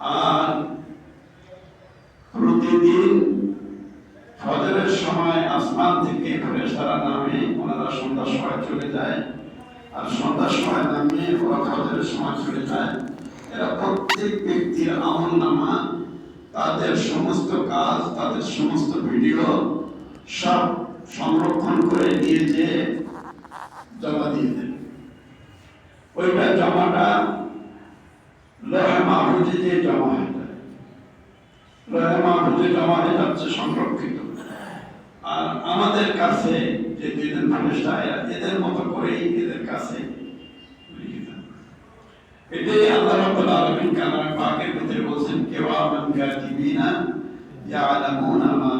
আর প্রতিদিন ফজরের সময় আসমান থেকে ফেরেশতারা নামে ওনারা সন্ধ্যার সময় চলে যায়। আর সন্ধ্যার সময় নামিয়ে ওরা ফজরের সময় চলে যায়। এরা প্রত্যেক ব্যক্তির আমল নামা, তাদের সমস্ত কাজ, তাদের সমস্ত ভিডিও সব সংরক্ষণ করে নিয়ে যে জমা দিয়ে দেন ওইটা জমাটা যে জমা হয়ে যায়। মাহফুজে জমা হয়ে যাচ্ছে সংরক্ষিত। আর আমাদের কাছে যে দুইজন মানুষ এদের মতো করেই এদের কাছে এটাই আল্লাহ রাব্বুল আলামিন কালামে পাকের ভিতরে বলছেন কিরামান কাতিবিনা ইয়ালামুনা মা